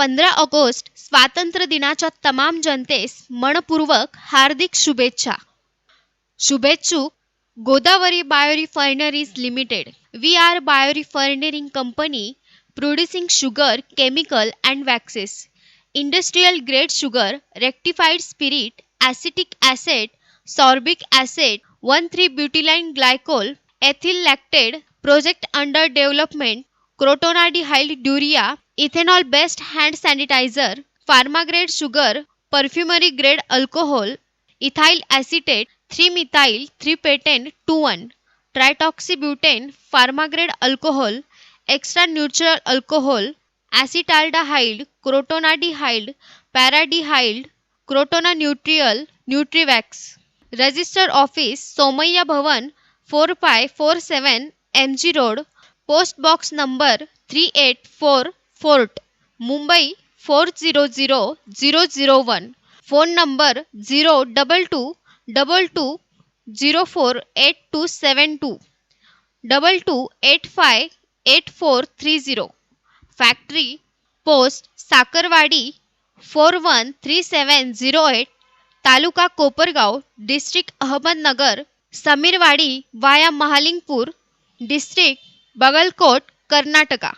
पंधरा ऑगस्ट स्वातंत्र्य दिनाच्या तमाम जनतेस मनपूर्वक हार्दिक शुभेच्छा शुभेच्छुक Godavari biorefineries limited V R biorefining company producing sugar chemical and waxes industrial grade sugar rectified spirit acetic acid sorbic acid one three butylene glycol ethyl lactate project under development crotonaldehyde urea, ethanol based hand sanitizer, pharma grade sugar, perfumery grade alcohol, ethyl acetate, Trimethyl methyl 2 1, tritoxibutane, pharma grade alcohol, extra neutral alcohol, acetaldehyde, crotonaldehyde, paradehyde, crotonanutriol, nutrivax. Register office Somaya Somaiya Bhavan 4547 MG Road Post Box number 3844, Mumbai 400001, phone number 02222048272, 22858430, factory Post Sakarwadi 413708, Taluka Kopargaon, District Ahmednagar, Samirwadi via Mahalingpur, District Bagalkot Karnataka